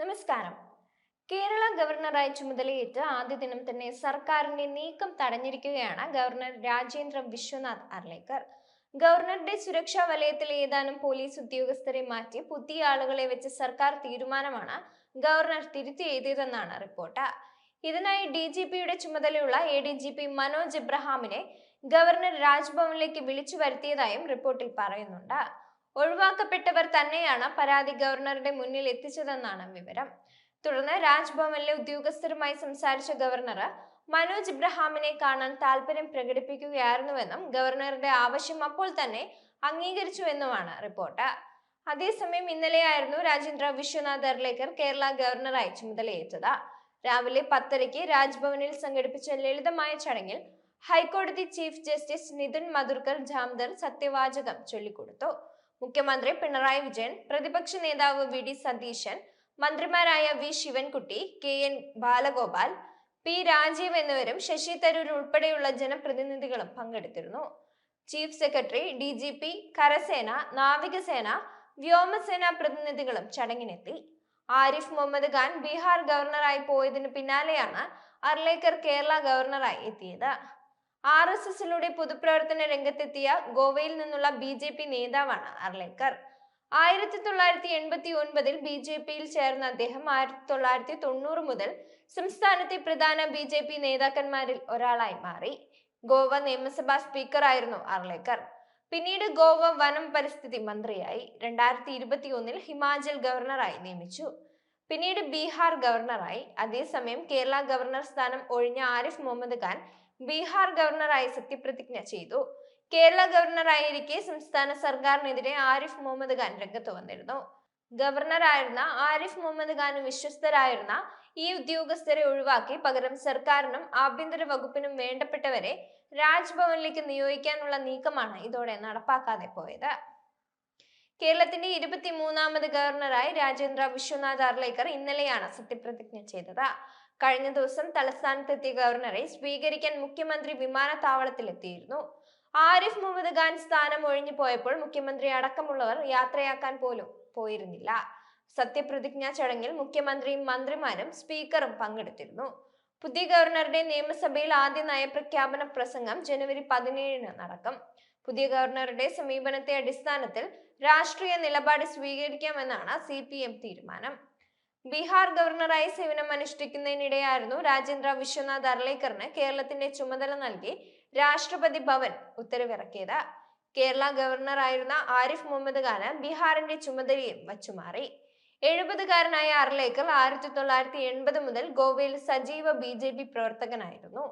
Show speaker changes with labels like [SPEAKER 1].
[SPEAKER 1] നമസ്കാരം. കേരള ഗവർണറായി ചുമതലയേറ്റ് ആദ്യ ദിനം തന്നെ സർക്കാരിന്റെ നീക്കം തടഞ്ഞിരിക്കുകയാണ് ഗവർണർ രാജേന്ദ്ര വിശ്വനാഥ് അർലേക്കർ. ഗവർണറുടെ സുരക്ഷാ വലയത്തിൽ ഏതാനും പോലീസ് ഉദ്യോഗസ്ഥരെ മാറ്റി പുതിയ ആളുകളെ വെച്ച് സർക്കാർ തീരുമാനമാണ് ഗവർണർ തിരുത്തി എഴുതിയതെന്നാണ് റിപ്പോർട്ട്. ഇതിനായി ഡി ജി പിയുടെ ചുമതലയുള്ള A D G P Manoj എബ്രഹാമിനെ governor രാജ്ഭവനിലേക്ക് വിളിച്ചു വരുത്തിയതായും റിപ്പോർട്ടിൽ പറയുന്നുണ്ട്. ഒഴിവാക്കപ്പെട്ടവർ തന്നെയാണ് പരാതി ഗവർണറുടെ മുന്നിൽ എത്തിച്ചതെന്നാണ് വിവരം. തുടർന്ന് രാജ്ഭവനിലെ ഉദ്യോഗസ്ഥരുമായി സംസാരിച്ച ഗവർണർ മനോജ് ഇബ്രഹാമിനെ കാണാൻ താല്പര്യം പ്രകടിപ്പിക്കുകയായിരുന്നുവെന്നും ഗവർണറുടെ ആവശ്യം അപ്പോൾ തന്നെ അംഗീകരിച്ചുവെന്നുമാണ് റിപ്പോർട്ട്. അതേസമയം ഇന്നലെയായിരുന്നു രാജേന്ദ്ര വിശ്വനാഥ് അർലേക്കർ കേരള ഗവർണറായി ചുമതലയേറ്റത്. രാവിലെ പത്തരയ്ക്ക് രാജ്ഭവനിൽ സംഘടിപ്പിച്ച ലളിതമായ ചടങ്ങിൽ ഹൈക്കോടതി ചീഫ് ജസ്റ്റിസ് നിതിൻ മധുർക്കർ ജാംദർ സത്യവാചകം ചൊല്ലിക്കൊടുത്തു. മുഖ്യമന്ത്രി പിണറായി വിജയൻ പ്രതിപക്ഷ നേതാവ് വി ഡി സതീശൻ മന്ത്രിമാരായ V Sivankutty K N Balagopal P Rajeev എന്നിവരും ശശി തരൂർ ഉൾപ്പെടെയുള്ള ജനപ്രതിനിധികളും പങ്കെടുത്തിരുന്നു. Chief secretary D G P കരസേന നാവികസേന വ്യോമസേന പ്രതിനിധികളും ചടങ്ങിനെത്തി. ആരിഫ് മുഹമ്മദ് ഖാൻ ബീഹാർ ഗവർണറായി പോയതിനു പിന്നാലെയാണ് അർലേക്കർ കേരള ഗവർണറായി എത്തിയത്. ആർ എസ് എസിലൂടെ പൊതുപ്രവർത്തന രംഗത്തെത്തിയ ഗോവയിൽ നിന്നുള്ള ബി ജെ പി നേതാവാണ് അർലേക്കർ. ആയിരത്തി തൊള്ളായിരത്തി എൺപത്തി ഒൻപതിൽ ബി ജെ പിയിൽ ചേർന്ന അദ്ദേഹം ആയിരത്തി തൊള്ളായിരത്തി തൊണ്ണൂറ് മുതൽ സംസ്ഥാനത്തെ പ്രധാന ബി ജെ പി നേതാക്കന്മാരിൽ ഒരാളായി മാറി. ഗോവ നിയമസഭാ സ്പീക്കർ ആയിരുന്നു അർലേക്കർ. പിന്നീട് ഗോവ വനം പരിസ്ഥിതി മന്ത്രിയായി. രണ്ടായിരത്തി ഇരുപത്തി ഒന്നിൽ ഹിമാചൽ ഗവർണറായി നിയമിച്ചു. പിന്നീട് ബീഹാർ ഗവർണറായി. അതേസമയം കേരള ഗവർണർ സ്ഥാനം ഒഴിഞ്ഞ ആരിഫ് മുഹമ്മദ് ഖാൻ ബീഹാർ ഗവർണറായി സത്യപ്രതിജ്ഞ ചെയ്തു. കേരള ഗവർണറായിരിക്കെ സംസ്ഥാന സർക്കാരിനെതിരെ ആരിഫ് മുഹമ്മദ് ഖാൻ രംഗത്ത് വന്നിരുന്നു. ഗവർണറായിരുന്ന ആരിഫ് മുഹമ്മദ് ഖാൻ വിശ്വസ്തരായിരുന്ന ഈ ഉദ്യോഗസ്ഥരെ ഒഴിവാക്കി പകരം സർക്കാരിനും ആഭ്യന്തര വകുപ്പിനും വേണ്ടപ്പെട്ടവരെ രാജ്ഭവനിലേക്ക് നിയോഗിക്കാനുള്ള നീക്കമാണ് ഇതോടെ നടപ്പാക്കാതെ പോയത്. കേരളത്തിന്റെ ഇരുപത്തിമൂന്നാമത് ഗവർണറായി രാജേന്ദ്ര വിശ്വനാഥ് അർലേക്കർ ഇന്നലെയാണ് സത്യപ്രതിജ്ഞ ചെയ്തത്. കഴിഞ്ഞ ദിവസം തലസ്ഥാനത്തെത്തിയ ഗവർണറെ സ്വീകരിക്കാൻ മുഖ്യമന്ത്രി വിമാനത്താവളത്തിലെത്തിയിരുന്നു. ആരിഫ് മുഹമ്മദ് ഖാൻ സ്ഥാനം ഒഴിഞ്ഞു പോയപ്പോൾ മുഖ്യമന്ത്രി അടക്കമുള്ളവർ യാത്രയാക്കാൻ പോലും പോയിരുന്നില്ല. സത്യപ്രതിജ്ഞാ ചടങ്ങിൽ മുഖ്യമന്ത്രിയും മന്ത്രിമാരും സ്പീക്കറും പങ്കെടുത്തിരുന്നു. പുതിയ ഗവർണറുടെ നിയമസഭയിൽ ആദ്യ നയപ്രഖ്യാപന പ്രസംഗം ജനുവരി പതിനേഴിന് നടക്കും. പുതിയ ഗവർണറുടെ സമീപനത്തെ അടിസ്ഥാനത്തിൽ രാഷ്ട്രീയ നിലപാട് സ്വീകരിക്കാമെന്നാണ് സി തീരുമാനം. ബീഹാർ ഗവർണറായി സേവനം അനുഷ്ഠിക്കുന്നതിനിടെയായിരുന്നു രാജേന്ദ്ര വിശ്വനാഥ് അർലേക്കറിന് കേരളത്തിന്റെ ചുമതല നൽകി രാഷ്ട്രപതി ഭവൻ ഉത്തരവിറക്കിയത്. കേരള ഗവർണറായിരുന്ന ആരിഫ് മുഹമ്മദ് ഖാന് ബീഹാറിന്റെ ചുമതലയും വച്ചുമാറി എഴുപതുകാരനായ അർലേക്കർ ആയിരത്തി തൊള്ളായിരത്തി എൺപത് മുതൽ ഗോവയിൽ സജീവ ബി പ്രവർത്തകനായിരുന്നു.